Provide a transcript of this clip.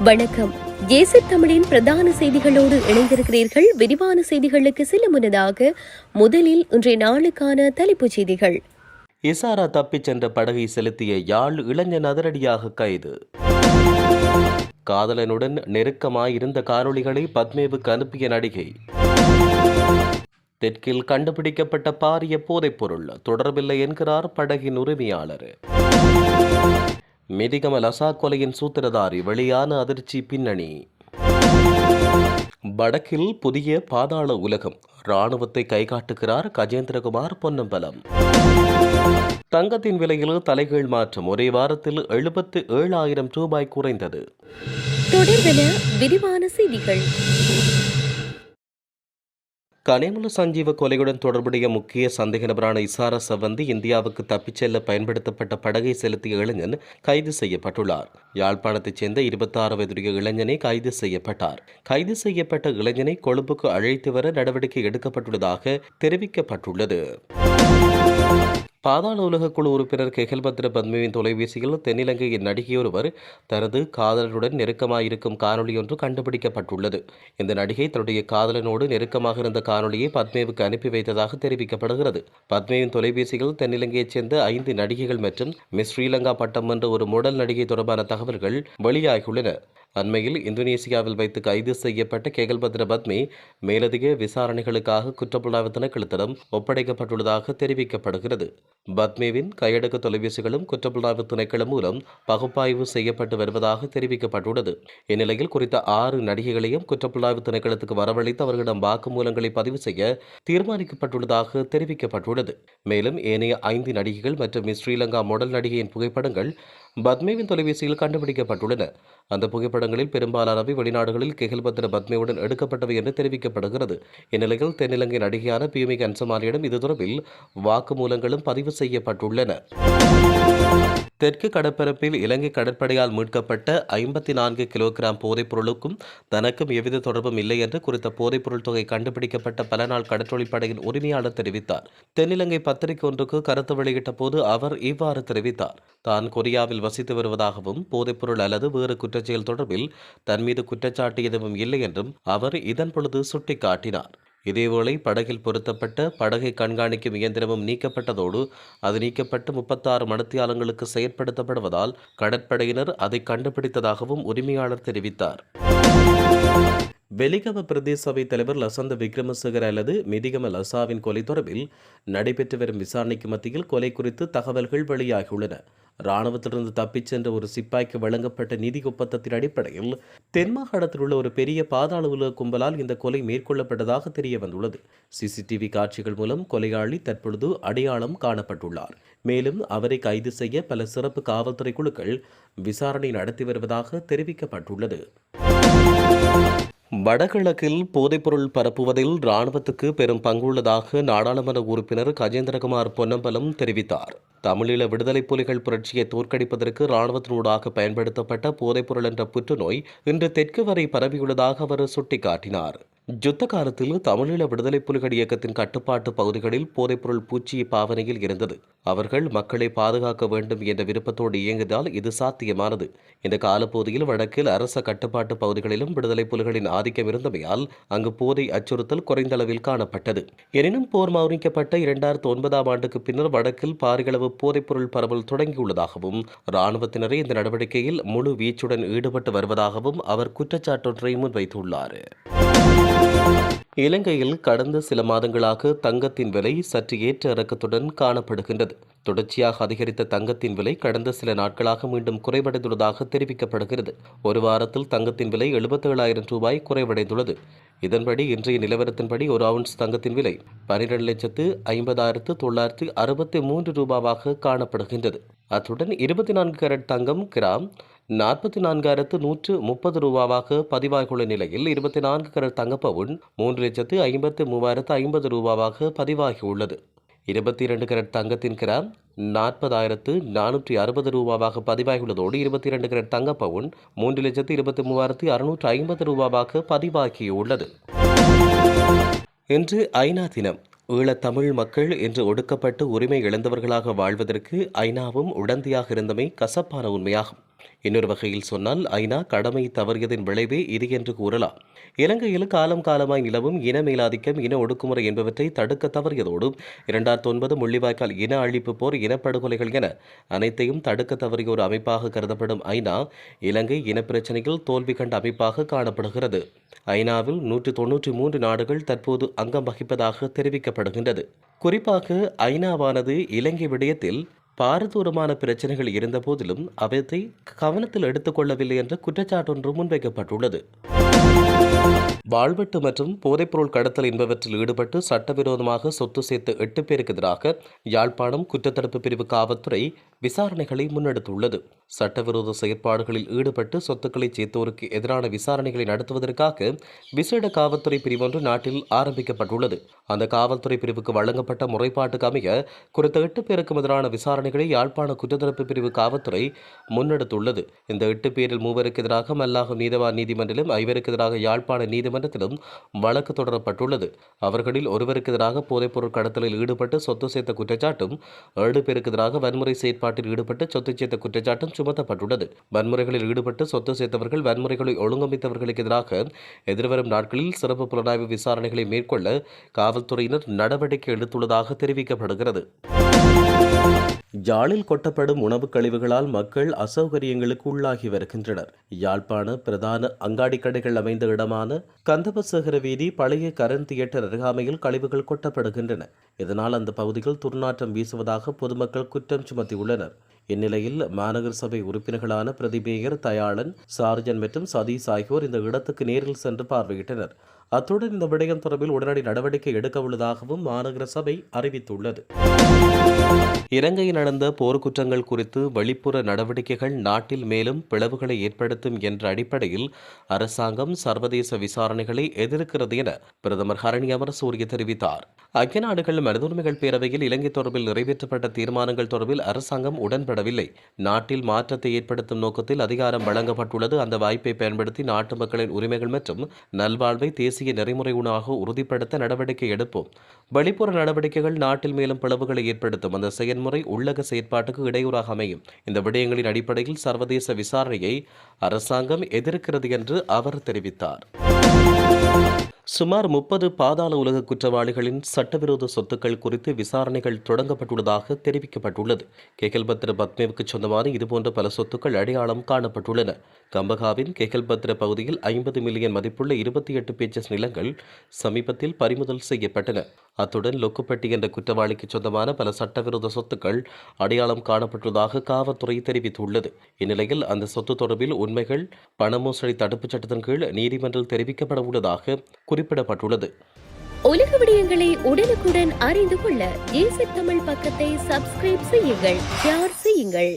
வணக்கம். ஏசி தமிழின் பிரதான செய்திகளோடு இணைந்திருக்கிறீர்கள். விரிவான செய்திகளுக்கு செல்ல முன்னதாக முதலில் இன்றைய நாளுக்கான தலைப்புச் செய்திகள். இசாரா தப்பிச் சென்ற படகை செலுத்திய யாழ் இளைஞன் அதிரடியாக கைது. காதலனுடன் நெருக்கமாயிருந்த காணொளிகளை பத்மேவுக்கு அனுப்பிய நடிகை. தெற்கில் கண்டுபிடிக்கப்பட்ட பாரிய போதைப்பொருள் தொடர்பில்லை என்கிறார் படகின் உரிமையாளர். மிதிகமல் லசா கொலையின் சூத்திரதாரி வெளியான அதிர்ச்சி பின்னணி. வடக்கில் புதிய பாதாள உலகம். ராணுவத்தை கைகாட்டுகிறார் கஜேந்திரகுமார் பொன்னம்பலம். தங்கத்தின் விலையில் தலைகீழ் மாற்றம். ஒரே வாரத்தில் எழுபத்து ஏழாயிரம் ரூபாய் குறைந்தது. தொடர்பென விரிவான செய்திகள். கனிமல சஞ்சீவ கொலையுடன் தொடர்புடைய முக்கிய சந்தேக நபரான இசாரா சவந்தி இந்தியாவுக்கு தப்பிச் செல்ல பயன்படுத்தப்பட்ட படகை செலுத்திய இளைஞன் கைது செய்யப்பட்டுள்ளார். யாழ்ப்பாணத்தைச் சேர்ந்த இருபத்தாறு வயதுடைய இளைஞனை கைது செய்யப்பட்டார். கைது செய்யப்பட்ட இளைஞனை கொழும்புக்கு அழைத்து வர நடவடிக்கை எடுக்கப்பட்டுள்ளதாக தெரிவிக்கப்பட்டுள்ளது. பாதாள உலக குழு உறுப்பினர் கெகல்பத்ர பத்மவின் தொலைபேசியில் தென்னிலங்கையின் நடிகையொருவர் தனது காதலனுடன் நெருக்கமாயிருக்கும் காணொலி ஒன்று கண்டுபிடிக்கப்பட்டுள்ளது. இந்த நடிகை தன்னுடைய காதலனோடு நெருக்கமாக இருந்த காணொலியை பத்மேவுக்கு அனுப்பி வைத்ததாக தெரிவிக்கப்படுகிறது. பத்மேவின் தொலைபேசியில் தென்னிலங்கையைச் சேர்ந்த ஐந்து நடிகைகள் மற்றும் மிஸ் ஸ்ரீலங்கா பட்டம் என்ற ஒரு முடல் நடிகை தொடர்பான தகவல்கள் வெளியாகியுள்ளன. அண்மையில் இந்தோனேசியாவில் வைத்து கைது செய்யப்பட்ட கேகல்பத்ர பத்மி மேலதிக விசாரணைகளுக்காக குற்றப்புலனாய்வு திணைக்களத்திடம் ஒப்படைக்கப்பட்டுள்ளதாக தெரிவிக்கப்படுகிறது. பத்மேவின் கையடக்க தொலைபேசிகளும் குற்றப்புலனாய்வு திணைக்களம் மூலம் பகுப்பாய்வு செய்யப்பட்டு வருவதாக தெரிவிக்கப்பட்டுள்ளது. இந்நிலையில் குறித்த ஆறு நடிகைகளையும் குற்றப்புலனாய்வு திணைக்களத்துக்கு வரவழைத்து அவர்களிடம் வாக்குமூலங்களை பதிவு செய்ய தீர்மானிக்கப்பட்டுள்ளதாக தெரிவிக்கப்பட்டுள்ளது. மேலும் ஏனைய ஐந்து நடிகைகள் மற்றும் ஸ்ரீலங்கா மொடல் நடிகையின் புகைப்படங்கள் பத்மேவின் தொலைபேசியில் கண்டுபிடிக்கப்பட்டுள்ளன. அந்த புகைப்படங்களில் பெரும்பாலானவை வெளிநாடுகளில் கெகில்பத்ர பத்மேவுடன் எடுக்கப்பட்டவை என்று தெரிவிக்கப்படுகிறது. இந்நிலையில் தென்னிலங்கை நடிகையான பியூமி கன்சமாலியிடம் இது தொடர்பில் வாக்குமூலங்களும் பதிவு செய்யப்பட்டுள்ளன. தெற்கு கடற்பரப்பில் இலங்கை கடற்படையால் மீட்கப்பட்ட ஐம்பத்தி நான்கு கிலோகிராம் போதைப் பொருளுக்கும் தனக்கும் எவ்வித தொடர்பும் இல்லை என்று குறித்த போதைப்பொருள் தொகை கண்டுபிடிக்கப்பட்ட பல நாள் கடற்றொழிப்படையின் உரிமையாளர் தெரிவித்தார். தென்னிலங்கை பத்திரிகை ஒன்றுக்கு கருத்து வெளியிட்ட போது அவர் இவ்வாறு தெரிவித்தார். தான் கொரியாவில் வசித்து வருவதாகவும் போதைப்பொருள் அல்லது வேறு குற்றச்செயல் தொடர்பில் தன் மீது குற்றச்சாட்டு எதுவும் இல்லை என்றும் அவர் இதன் பொழுது சுட்டிக்காட்டினார். இதேவேளை படகில் பொருத்தப்பட்ட படகை கண்காணிக்கும் இயந்திரமும் நீக்கப்பட்டதோடு அது நீக்கப்பட்டு முப்பத்தாறு மணத்தியாலங்களுக்கு செயற்படுத்தப்படுவதால் கடற்படையினர் அதை கண்டுபிடித்ததாகவும் உரிமையாளர் தெரிவித்தார். வெலிகம பிரதேச சபை தலைவர் லசந்த விக்ரமசேகர் அல்லது மிதிகம லசாவின் கொலை தொடர்பில் நடைபெற்று வரும் விசாரணைக்கு மத்தியில் கொலை குறித்து தகவல்கள் வெளியாகியுள்ளன. இராணுவத்திலிருந்து தப்பிச் சென்ற ஒரு சிப்பாய்க்கு வழங்கப்பட்ட நிதி ஒப்பந்தத்தின் அடிப்படையில் தென்மாகாணத்தில் உள்ள ஒரு பெரிய பாதாள உலக கும்பலால் இந்த கொலை மேற்கொள்ளப்பட்டதாக தெரிய வந்துள்ளது சிசிடிவி காட்சிகள் மூலம் கொலையாளி தற்பொழுது அடையாளம் காணப்பட்டுள்ளார். மேலும் அவரை கைது செய்ய பல சிறப்பு காவல்துறை குழுக்கள் விசாரணை நடத்தி வருவதாக தெரிவிக்கப்பட்டுள்ளது. வடகிழக்கில் போதைப்பொருள் பரப்புவதில் இராணுவத்துக்கு பெரும் பங்குள்ளதாக நாடாளுமன்ற உறுப்பினர் கஜேந்திரகுமார் பொன்னம்பலம் தெரிவித்தார். தமிழீழ விடுதலை புலிகள் புரட்சியை தோற்கடிப்பதற்கு இராணுவத்தினூடாக பயன்படுத்தப்பட்ட போதைப்பொருள் என்ற புற்றுநோய் இன்று தெற்கு வரை பரவியுள்ளதாக அவர் சுட்டிக்காட்டினார். யுத்த காலத்தில் தமிழீழ விடுதலை புலிகள் இயக்கத்தின் கட்டுப்பாட்டு பகுதிகளில் போதைப்பொருள் பூச்சி பாவனையில் இருந்தது. அவர்கள் மக்களை பாதுகாக்க வேண்டும் என்ற விருப்பத்தோடு இயங்கியதால் இது சாத்தியமானது. இந்த காலப்பகுதியில் வடக்கில் அரச கட்டுப்பாட்டு பகுதிகளிலும் விடுதலை புலிகளின் ஆதிக்கம் இருந்தமையால் அங்கு போதை அச்சுறுத்தல் குறைந்த அளவில் காணப்பட்டது. எனினும் போர் மௌனிக்கப்பட்ட இரண்டாயிரத்து ஒன்பதாம் ஆண்டுக்கு பின்னர் வடக்கில் பாரியளவு போதைப்பொருள் பரவல் தொடங்கியுள்ளதாகவும் இராணுவத்தினரே இந்த நடவடிக்கையில் முழு வீச்சுடன் ஈடுபட்டு வருவதாகவும் அவர் குற்றச்சாட்டொன்றை முன்வைத்துள்ளார். இலங்கையில் கடந்த சில மாதங்களாக தங்கத்தின் விலை சற்று ஏற்ற இறக்கத்துடன் காணப்படுகின்றது. தொடர்ச்சியாக அதிகரித்த தங்கத்தின் விலை கடந்த சில நாட்களாக மீண்டும் குறைவடைந்துள்ளதாக தெரிவிக்கப்படுகிறது. ஒரு வாரத்தில் தங்கத்தின் விலை எழுபத்தேழாயிரம் ரூபாய் குறைவடைந்துள்ளது. இதன்படி இன்றைய நிலவரத்தின்படி ஒரு அவுன்ஸ் தங்கத்தின் விலை பனிரெண்டு லட்சத்து ஐம்பதாயிரத்து தொள்ளாயிரத்து அறுபத்தி மூன்று ரூபாவாக காணப்படுகின்றது. அத்துடன் இருபத்தி நான்கு கரட் தங்கம் கிராம் நாற்பத்தி நான்காயிரத்து நூற்று முப்பது ரூபாவாக பதிவாகியுள்ள நிலையில் இருபத்தி நான்கு கரட் தங்கப்பவுன் மூன்று லட்சத்து ஐம்பத்து மூவாயிரத்து ஐம்பது ரூபாவாக பதிவாகியுள்ளது. இருபத்தி இரண்டு கரட் தங்கத்தின் கிராம் நாற்பதாயிரத்து நானூற்றி அறுபது ரூபாவாக பதிவாகியுள்ளதோடு இருபத்தி இரண்டு கரட் தங்கப்பவுன் மூன்று லட்சத்து இருபத்தி மூவாயிரத்து அறுநூற்று ஐம்பது ரூபாவாக பதிவாகியுள்ளது. இன்று ஐநா தினம். ஈழத்தமிழ் மக்கள் இன்று ஒடுக்கப்பட்டு உரிமை இழந்தவர்களாக வாழ்வதற்கு ஐநாவும் உடந்தையாக இருந்தமை கசப்பான உண்மையாகும். இன்னொரு வகையில் சொன்னால் ஐநா கடமை தவறியதன் விளைவே இது என்று கூறலாம். இலங்கையில் காலம் காலமாய் நிலவும் இன மேலாதிக்கம் இன ஒடுக்குமுறை என்பவற்றை தடுக்க தவறியதோடு இரண்டாயிரத்தி ஒன்பது முள்ளிவாய்க்கால் இன அழிப்பு போர் இனப்படுகொலைகள் என அனைத்தையும் தடுக்க தவறிய ஒரு அமைப்பாக கருதப்படும் ஐநா இலங்கை இனப்பிரச்சினையில் தோல்வி கண்ட அமைப்பாக காணப்படுகிறது. ஐநாவில் நூற்று தொன்னூற்றி மூன்று நாடுகள் தற்போது அங்கம் வகிப்பதாக தெரிவிக்கப்படுகின்றது. குறிப்பாக ஐநாவானது இலங்கை விடயத்தில் பாரதூரமான பிரச்சனைகள் இருந்த போதிலும் அவற்றை கவனத்தில் எடுத்துக்கொள்ளவில்லை என்ற குற்றச்சாட்டொன்று முன்வைக்கப்பட்டுள்ளது. வாழ்வெட்டு மற்றும் போதைப்பொருள் கடத்தல் என்பவற்றில் ஈடுபட்டு சட்டவிரோதமாக சொத்து சேர்த்த எட்டு பேருக்கு எதிராக யாழ்ப்பாணம் குற்றத்தடுப்பு பிரிவு காவல்துறை விசாரணைகளை முன்னெடுத்துள்ளது. சட்டவிரோத செயற்பாடுகளில் ஈடுபட்டு சொத்துக்களை சேர்த்தோருக்கு எதிரான விசாரணைகளை நடத்துவதற்காக விசேட காவல்துறை பிரிவொன்று நாட்டில் ஆரம்பிக்கப்பட்டுள்ளது. அந்த காவல்துறை பிரிவுக்கு வழங்கப்பட்ட முறைப்பாட்டுக்கு அமைய குறித்த எட்டு பேருக்கும் எதிரான விசாரணைகளை யாழ்ப்பாண குற்றத்தடுப்பு பிரிவு காவல்துறை முன்னெடுத்துள்ளது. இந்த எட்டு பேரில் மூவருக்கு எதிராக மல்லாகம் நீதவான் நீதிமன்றிலும் ஐவருக்கு எதிராக யாழ்ப்பாண நீதிமன்றத்திலும் வழக்கு தொடரப்பட்டுள்ளது. அவர்களில் ஒருவருக்கு எதிராக போதைப்பொருள் கடத்தலில் ஈடுபட்டு சொத்து சேர்த்த குற்றச்சாட்டும் ஏழு பேருக்கு எதிராக வன்முறை செயற்பாடு செயற்பாட்டில் ஈடுபட்டு சொத்து சேர்த்த குற்றச்சாட்டும் சுமத்தப்பட்டுள்ளது. வன்முறைகளில் ஈடுபட்டு சொத்து சேர்த்தவர்கள் வன்முறைகளை ஒழுங்கமைத்தவர்களுக்கு எதிராக எதிர்வரும் நாட்களில் சிறப்பு புலனாய்வு விசாரணைகளை மேற்கொள்ள காவல்துறையினர் நடவடிக்கை எடுத்துள்ளதாக தெரிவிக்கப்படுகிறது. யாழில் கொட்டப்படும் உணவுக் கழிவுகளால் மக்கள் அசௌகரியங்களுக்கு உள்ளாகி வருகின்றனர். யாழ்ப்பாண பிரதான அங்காடி கடைகள் அமைந்த இடமான கந்தபசேகர வீதி பழைய கரண் தியேட்டர் அருகாமையில் கழிவுகள் கொட்டப்படுகின்றன. இதனால் அந்த பகுதியில் துர்நாற்றம் வீசுவதாக பொதுமக்கள் குற்றம் சுமத்தியுள்ளனர். இந்நிலையில் மாநகர சபை உறுப்பினர்களான பிரதிமேயர் தயாளன் சார்ஜன் மற்றும் சதீஷ் ஆகியோர் இந்த இடத்துக்கு நேரில் சென்று பார்வையிட்டனர். அத்துடன் இந்த விடயம் தொடர்பில் உடனடி நடவடிக்கை எடுக்க உள்ளதாகவும் மாநகர சபை அறிவித்துள்ளது. இலங்கையில் நடந்த போர்க்குற்றங்கள் குறித்து வெளிப்புற நடவடிக்கைகள் நாட்டில் மேலும் பிளவுகளை ஏற்படுத்தும் என்ற அடிப்படையில் அரசாங்கம் சர்வதேச விசாரணைகளை எதிர்க்கிறது என பிரதமர் ஹரணி அமரசூரிய தெரிவித்தார். ஐக்கிய நாடுகள் மனிதுரிமைகள் பேரவையில் இலங்கை தொடர்பில் நிறைவேற்றப்பட்ட தீர்மானங்கள் தொடர்பில் அரசாங்கம் உடன்படவில்லை. நாட்டில் மாற்றத்தை ஏற்படுத்தும் நோக்கத்தில் அதிகாரம் வழங்கப்பட்டுள்ளது. அந்த வாய்ப்பை பயன்படுத்தி நாட்டு மக்களின் உரிமைகள் மற்றும் நல்வாழ்வை தேசிய நெறிமுறை உணவாக உறுதிப்படுத்த நடவடிக்கை எடுப்போம். வெளிப்புற நடவடிக்கைகள் நாட்டில் மேலும் பிளவுகளை ஏற்படுத்தும் அந்த செயன்முறை உள்ளக செயற்பாட்டுக்கு இடையூறாக அமையும். இந்த விடயங்களின் அடிப்படையில் சர்வதேச விசாரணையை அரசாங்கம் எதிர்க்கிறது என்று அவர் தெரிவித்தார். சுமார் முப்பது பாதாள உலக குற்றவாளிகளின் சட்டவிரோத சொத்துக்கள் குறித்து விசாரணைகள் தொடங்கப்பட்டுள்ளதாக தெரிவிக்கப்பட்டுள்ளது. கேகல்பத்ர பத்மேவுக்கு சொந்தமான இதுபோன்ற பல சொத்துக்கள் அடையாளம் காணப்பட்டுள்ளன. கம்பகாவின் கேகல்பத்ர பகுதியில் ஐம்பது மில்லியன் மதிப்புள்ள இருபத்தி எட்டு பேச்சஸ் நிலங்கள் சமீபத்தில் பறிமுதல் செய்யப்பட்டன. அத்துடன் லொக்குப்பட்டி என்ற குற்றவாளிக்கு சொந்தமான பல சட்டவிரோத சொத்துக்கள் அடையாளம் காணப்பட்டுள்ளதாக காவல்துறை தெரிவித்துள்ளது. இந்நிலையில் அந்த சொத்து தொடர்பில் உண்மைகள் பண மோசடி தடுப்புச் சட்டத்தின் கீழ் நீதிமன்றில் தெரிவிக்கப்பட உள்ளதாக குறிப்பிடப்பட்டுள்ளது. உலக விடயங்களை உடனுக்குடன் அறிந்து கொள்ள ஏசி தமிழ் பக்கத்தை சப்ஸ்கிரைப் செய்யுங்கள் ஷேர் செய்யுங்கள்.